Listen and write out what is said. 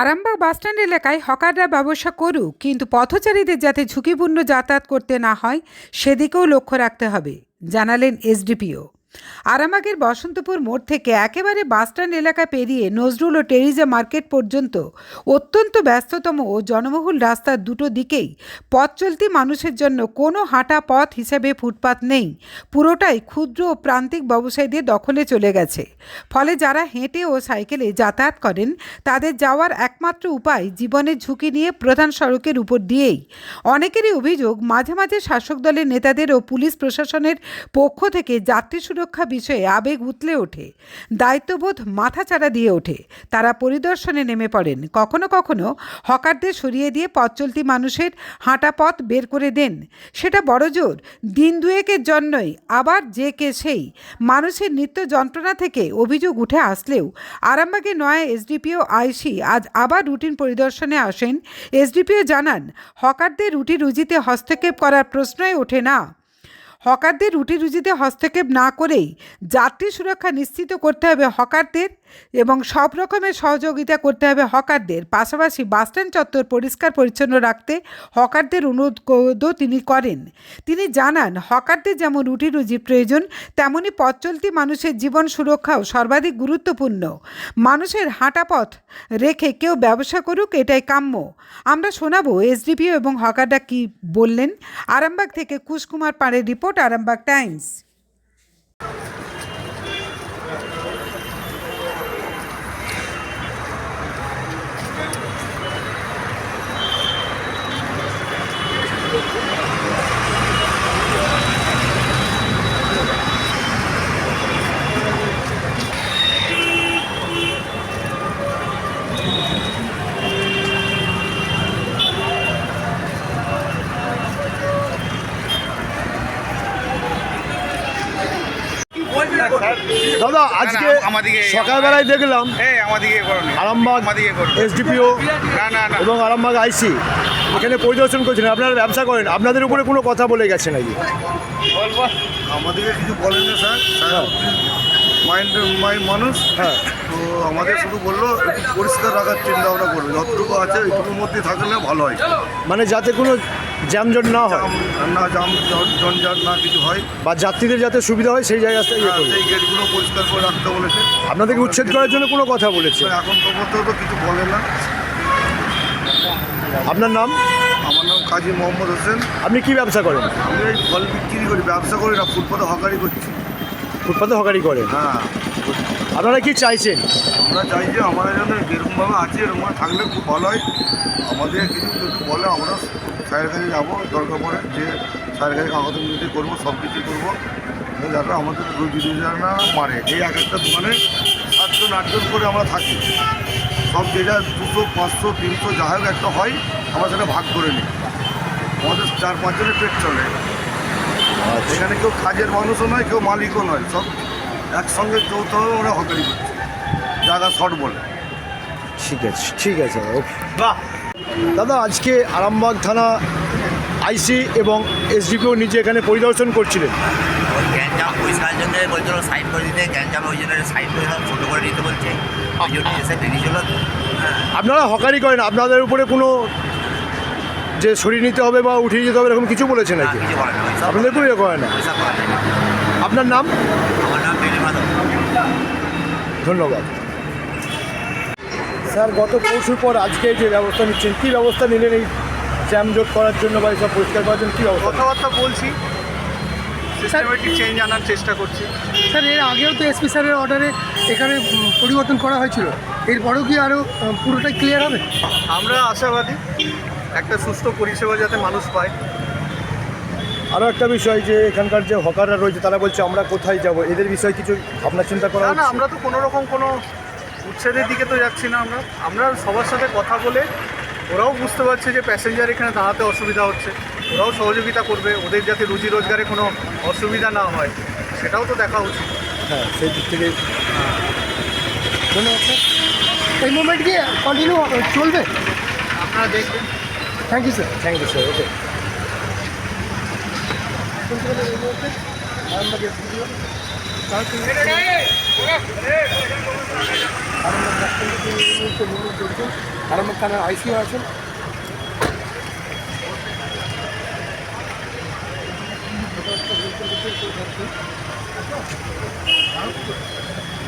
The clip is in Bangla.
আরামবাগ বাসস্ট্যান্ড এলাকায় হকাররা ব্যবসা করুক, কিন্তু পথচারীদের যাতে ঝুঁকিপূর্ণ যাতায়াত করতে না হয়, সেদিকেও লক্ষ্য রাখতে হবে, জানালেন এসডিপিও। আরামবাগের বসন্তপুর মোড় থেকে একেবারে বাসস্ট্যান্ড এলাকা পেরিয়ে নজরুল ও টেরিজা মার্কেট পর্যন্ত অত্যন্ত ব্যস্ততম ও জনবহুল রাস্তার দুটো দিকেই পথ চলতি মানুষের জন্য কোনো হাঁটা পথ হিসেবে ফুটপাত নেই। পুরোটাই ক্ষুদ্র ও প্রান্তিক ব্যবসায়ীদের দখলে চলে গেছে। ফলে যারা হেঁটে ও সাইকেলে যাতায়াত করেন, তাদের যাওয়ার একমাত্র উপায় জীবনের ঝুঁকি নিয়ে প্রধান সড়কের উপর দিয়েই। অনেকেরই অভিযোগ, মাঝে মাঝে শাসক দলের নেতাদের ও পুলিশ প্রশাসনের পক্ষ থেকে যাত্রী সুরক্ষা বিষয়ে আবেগ উতলে ওঠে, দায়িত্ববোধ মাথাচাড়া দিয়ে ওঠে। তারা পরিদর্শনে নেমে পড়েন। কখনো কখনো হকারদের সরিয়ে দিয়ে পথ চলতি মানুষের হাঁটা পথ বের করে দেন। সেটা বড়জোর দিন দুয়েকের জন্যই, আবার যে কে সেই। মানুষের নিত্য যন্ত্রণা থেকে অভিযোগ উঠে আসলেও আরামবাগে নয়া এসডিপিও আইসি আজ আবার রুটিন পরিদর্শনে আসেন। এসডিপিও জানান, হকারদের রুটি রুজিতে হস্তক্ষেপ করার প্রশ্নই ওঠে না। হকারদের রুটি রুজিতে হস্তক্ষেপ না করেই যাত্রী সুরক্ষা নিশ্চিত করতে হবে হকারদের এবং সব রকমের সহযোগিতা করতে হবে হকারদের। পাশাপাশি বাসস্ট্যান্ড চত্বর পরিষ্কার পরিচ্ছন্ন রাখতে হকারদের অনুরোধও তিনি করেন। তিনি জানান, হকারদের যেমন রুটি রুজি প্রয়োজন, তেমনি পথ চলতি মানুষের জীবন সুরক্ষাও সর্বাধিক গুরুত্বপূর্ণ। মানুষের হাঁটা পথ রেখে কেউ ব্যবসা করুক, এটাই কাম্য। আমরা শোনাবো এসডিপিও এবং হকাররা কি বললেন? আরামবাগ থেকে কুশকুমার পাড়ের রিপোর্ট, আরামবাগ টাইমস। দাদা আজকে সকালবেলায় দেখলাম আরামবাগ এসডিপিও না না না। এবং আরামবাগ আইসি এখানে পরিদর্শন করছেন আপনারা ব্যবসা করেন আপনাদের উপরে কোনো কথা বলে গেছে নাকি? আমাদেরকে কিছু বলেন না স্যার। স্যার মাইন্ড মাইন্ড মানুষ। হ্যাঁ। তো আমাদের শুধু বলল একটু পরিষ্কার রাখার চিন্তা ভাবনা করবে। যতটুকু আছে এইটুকুর মধ্যে থাকলে ভালো হয়। মানে যাতে কোনো জ্যামজট না হয়? না জাম জন- জঞ্জাট না কিছু হয়। বা যাত্রীদের যাতে সুবিধা হয় সেই জায়গাটা ইয়ে হ্যাঁ, সেই গেটগুলো পরিষ্কার করে রাখতে বলেছে। আপনাদেরকে উচ্ছেদ করার জন্য কোনো কথা বলেছে? এখন পর্যন্ত তো কিছু বলে না। আপনার নাম? আমার নাম কাজী মোহাম্মদ হোসেন। আপনি কি ব্যবসা করেন? আমি এই ফল বিক্রি করি ব্যবসা করি না ফুটপাতে হকারি করছি। ফুটপাতে হকারি করেন? হ্যাঁ। আপনারা কি চাইছেন? আমরা চাই যে আমাদের জন্য যেরকমভাবে আছে এরকমভাবে থাকলে খুব ভালো হয়। আমাদের কিছু যদি বলে আমরা স্যারের কাছে যাব দরকার পড়ে যে স্যারের কাছে কাগজ মিলিয়ে করব সব কিছু করব। যাতে আমাদের রুজি রোজগার না মারে এই এক একটা দোকানে সাতজন আটজন করে আমরা থাকি। সব যে যা দুশো পাঁচশো তিনশো যা হোক একটা হয় আমরা সেটা ভাগ করে নিই। আমাদের চার পাঁচজনের পেট চলে। এখানে কেউ কাজের মানুষও নয় কেউ মালিকও নয় সব একসঙ্গে যৌথভাবে ওরা হকারি করছি। জায়গা শর্ট বলে। ঠিক আছে ঠিক আছে ওকে। দাদা আজকে আরামবাগ থানা আইসি এবং এসডিপিও নিজে এখানে পরিদর্শন করছিলেন। ওই গ্যাঞ্জাম পরিষ্কারের জন্য বলছিল সাইড করে দিতে গ্যাঞ্জাম ওই জন্য সাইড করে সব ছোটো করে দিতে বলছে। ওই জন্য এসে বেরিয়েছিল হ্যাঁ। আপনারা হকারি করেন আপনাদের উপরে কোনো যে সরিয়ে নিতে হবে বা উঠিয়ে যেতে হবে এরকম কিছু বলেছে নাকি? আপনাদের কোনো ইয়ে করে না। আপনার নাম? আমার নাম ধন্যবাদ। স্যার গত পরশুর পর আজকে যে ব্যবস্থা নিচ্ছেন কী ব্যবস্থা নিলেন এই জ্যামজট করার জন্য বা এইসব পরিষ্কার করার জন্য কী ব্যবস্থা কথাবার্তা বলছি। সিস্টেমেটিক চেঞ্জ আনার চেষ্টা করছি। স্যার এর আগেও তো এসপি স্যারের অর্ডারে এখানে পরিবর্তন করা হয়েছিল। এরপরেও কি আরও পুরোটাই ক্লিয়ার হবে? আমরা আশাবাদী একটা সুস্থ পরিষেবা যাতে মানুষ পায়। আরও একটা বিষয় যে এখানকার যে হকাররা রয়েছে তারা বলছে আমরা কোথায় যাব? এদের বিষয়ে কিছু ভাবনা চিন্তা করা না না আমরা তো কোনো রকম কোনো উচ্ছেদের দিকে তো যাচ্ছি না। আমরা আমরা সবার সাথে কথা বলে ওরাও বুঝতে পারছে যে প্যাসেঞ্জার এখানে দাঁড়াতে অসুবিধা হচ্ছে। ওরাও সহযোগিতা করবে ওদের যাতে রুজি রোজগারে কোনো অসুবিধা না হয় সেটাও তো দেখা উচিত। হ্যাঁ সেই দিক থেকে ধন্যবাদ স্যার। এই মুভমেন্ট কি কন্টিনিউ চলবে? আপনারা দেখবেন। Thank you sir thank you sir okay Arambagh থানার আইসিও আছেন। Thank you.